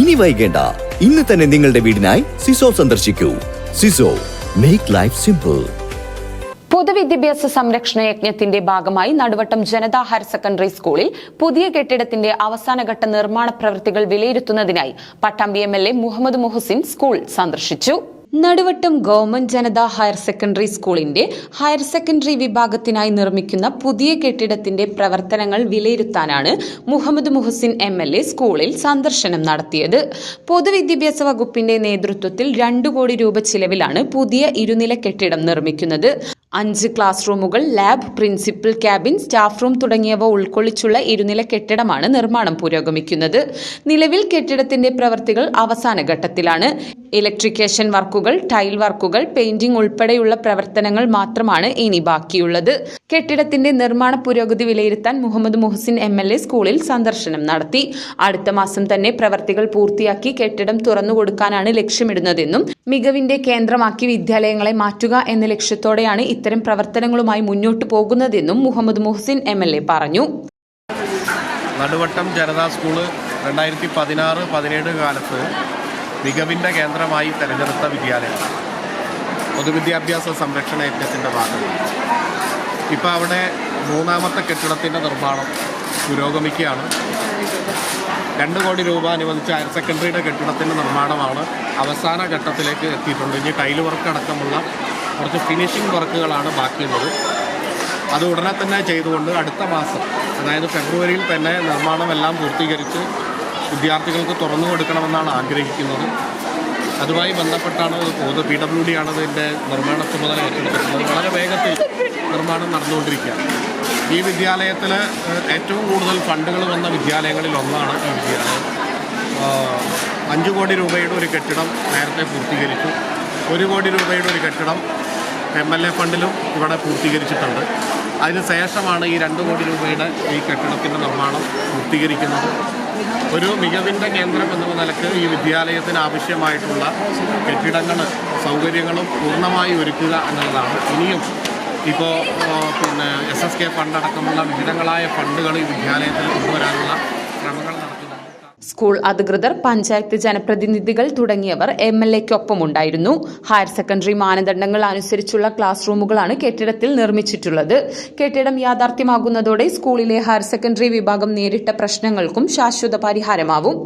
ഇനി വൈകേണ്ട. ഇന്ന് തന്നെ നിങ്ങളുടെ വീടിനായി സിസോ സന്ദർശിക്കൂ. സിസോ മേക്ക് ലൈഫ് സിമ്പിൾ പൊതുവിദ്യാഭ്യാസ സംരക്ഷണ യജ്ഞത്തിന്റെ ഭാഗമായി നടുവട്ടം ജനതാ ഹയർ സെക്കൻഡറി സ്കൂളിൽ പുതിയ കെട്ടിടത്തിന്റെ അവസാനഘട്ട നിർമ്മാണ പ്രവൃത്തികൾ വിലയിരുത്തുന്നതിനായി Pattambi M L A Muhammad Muhasin school സന്ദർശിച്ചു. Naduvattam government Janatha higher secondary സ്കൂളിന്റെ ഹയർ സെക്കൻഡറി വിഭാഗത്തിനായി നിർമ്മിക്കുന്ന പുതിയ കെട്ടിടത്തിന്റെ പ്രവർത്തനങ്ങൾ വിലയിരുത്താനാണ് Muhammad Muhasin M L A സ്കൂളിൽ സന്ദർശനം നടത്തിയത്. പൊതുവിദ്യാഭ്യാസ വകുപ്പിന്റെ നേതൃത്വത്തിൽ രണ്ടു കോടി രൂപ ചിലവിലാണ് പുതിയ ഇരുനില കെട്ടിടം നിർമ്മിക്കുന്നത്. അഞ്ച് ക്ലാസ് റൂമുകൾ lab principal cabin staff room തുടങ്ങിയവ ഉൾക്കൊള്ളിച്ചുള്ള ഇരുനില കെട്ടിടമാണ് നിർമ്മാണം പുരോഗമിക്കുന്നത്. നിലവിൽ കെട്ടിടത്തിന്റെ പ്രവർത്തികൾ അവസാന ഘട്ടത്തിലാണ് ഇലക്ട്രിക്കേഷൻ വർക്കുകൾ ടൈൽ വർക്കുകൾ പെയിന്റിംഗ് ഉൾപ്പെടെയുള്ള പ്രവർത്തനങ്ങൾ മാത്രമാണ് ഇനി ബാക്കിയുള്ളത്. കെട്ടിടത്തിന്റെ നിർമ്മാണ പുരോഗതി വിലയിരുത്താൻ മുഹമ്മദ് മുഹസിൻ എ സ്കൂളിൽ സന്ദർശനം നടത്തി. അടുത്ത മാസം തന്നെ പ്രവർത്തികൾ പൂർത്തിയാക്കി കെട്ടിടം തുറന്നുകൊടുക്കാനാണ് ലക്ഷ്യമിടുന്നതെന്നും മികവിന്റെ കേന്ദ്രമാക്കി വിദ്യാലയങ്ങളെ മാറ്റുക എന്ന ലക്ഷ്യത്തോടെയാണ് ഇത്തരം പ്രവർത്തനങ്ങളുമായി മുന്നോട്ടു പോകുന്നതെന്നും Muhammad Muhasin M L A പറഞ്ഞു. നടുവട്ടം ജനതാ സ്കൂൾ രണ്ടായിരത്തി പതിനാറ് പതിനേഴ് കാലത്ത് മികവിന്റെ കേന്ദ്രമായി തിരഞ്ഞെടുത്ത വിദ്യാലയം. പൊതുവിദ്യാഭ്യാസ സംരക്ഷണ യജ്ഞത്തിന്റെ ഭാഗമാണ് ഇപ്പോൾ അവിടെ മൂന്നാമത്തെ കെട്ടിടത്തിന്റെ നിർമ്മാണം പുരോഗമിക്കുകയാണ്. രണ്ട് കോടി രൂപ അനുവദിച്ച ഹയർ സെക്കൻഡറിയുടെ കെട്ടിടത്തിന്റെ നിർമ്മാണമാണ് അവസാന ഘട്ടത്തിലേക്ക് എത്തിയിട്ടുണ്ട്. ഇനി ടൈൽ വർക്ക് അടക്കമുള്ള കുറച്ച് ഫിനിഷിംഗ് വർക്കുകളാണ് ബാക്കിയുള്ളത്. അത് ഉടനെ തന്നെ ചെയ്തുകൊണ്ട് അടുത്ത മാസം അതായത് ഫെബ്രുവരിയിൽ തന്നെ നിർമ്മാണമെല്ലാം പൂർത്തീകരിച്ച് വിദ്യാർത്ഥികൾക്ക് തുറന്നു കൊടുക്കണമെന്നാണ് ആഗ്രഹിക്കുന്നത്. അതുമായി ബന്ധപ്പെട്ടാണ് പോകുന്നത് പി ഡബ്ല്യു ഡി ആണ് ഇതിന്റെ നിർമ്മാണ ചുമതല ഏറ്റെടുത്തിട്ടുള്ളത്. വളരെ വേഗത്തിൽ നിർമ്മാണം നടന്നുകൊണ്ടിരിക്കുക ഈ വിദ്യാലയത്തിൽ ഏറ്റവും കൂടുതൽ ഫണ്ടുകൾ വന്ന വിദ്യാലയങ്ങളിൽ ഒന്നാണ് ഈ വിദ്യാലയം. അഞ്ച് കോടി രൂപയുടെ ഒരു കെട്ടിടം നേരത്തെ പൂർത്തീകരിച്ചു. ഒരു കോടി രൂപയുടെ ഒരു കെട്ടിടം എം എൽ എ ഫണ്ടിലും ഇവിടെ പൂർത്തീകരിച്ചിട്ടുണ്ട്. അതിന് ശേഷമാണ് ഈ രണ്ട് കോടി രൂപയുടെ ഈ കെട്ടിടത്തിന്റെ നിർമ്മാണം പൂർത്തീകരിക്കുന്നത്. ഒരു മികവിന്റെ കേന്ദ്രം എന്ന നിലയ്ക്ക് ഈ വിദ്യാലയത്തിന് ആവശ്യമായിട്ടുള്ള കെട്ടിടങ്ങൾ സൗകര്യങ്ങളും പൂർണമായി ഒരുക്കുക എന്നുള്ളതാണ്. ഇനിയും ഇപ്പോൾ പിന്നെ എസ് എസ് കെ ഫണ്ടടക്കമുള്ള വിവിധങ്ങളായ ഫണ്ടുകൾ ഈ വിദ്യാലയത്തിൽ കൊണ്ടുവരാനുള്ള സ്കൂൾ അധികൃതർ പഞ്ചായത്ത് ജനപ്രതിനിധികൾ തുടങ്ങിയവർ എം എൽ എക്കൊപ്പമുണ്ടായിരുന്നു ഹയർ സെക്കൻഡറി മാനദണ്ഡങ്ങൾ അനുസരിച്ചുള്ള ക്ലാസ് റൂമുകളാണ് കെട്ടിടത്തിൽ നിർമ്മിച്ചിട്ടുള്ളത്. കെട്ടിടം യാഥാർത്ഥ്യമാകുന്നതോടെ സ്കൂളിലെ ഹയർ സെക്കൻഡറി വിഭാഗം നേരിട്ട പ്രശ്നങ്ങൾക്കും ശാശ്വത പരിഹാരമാവും.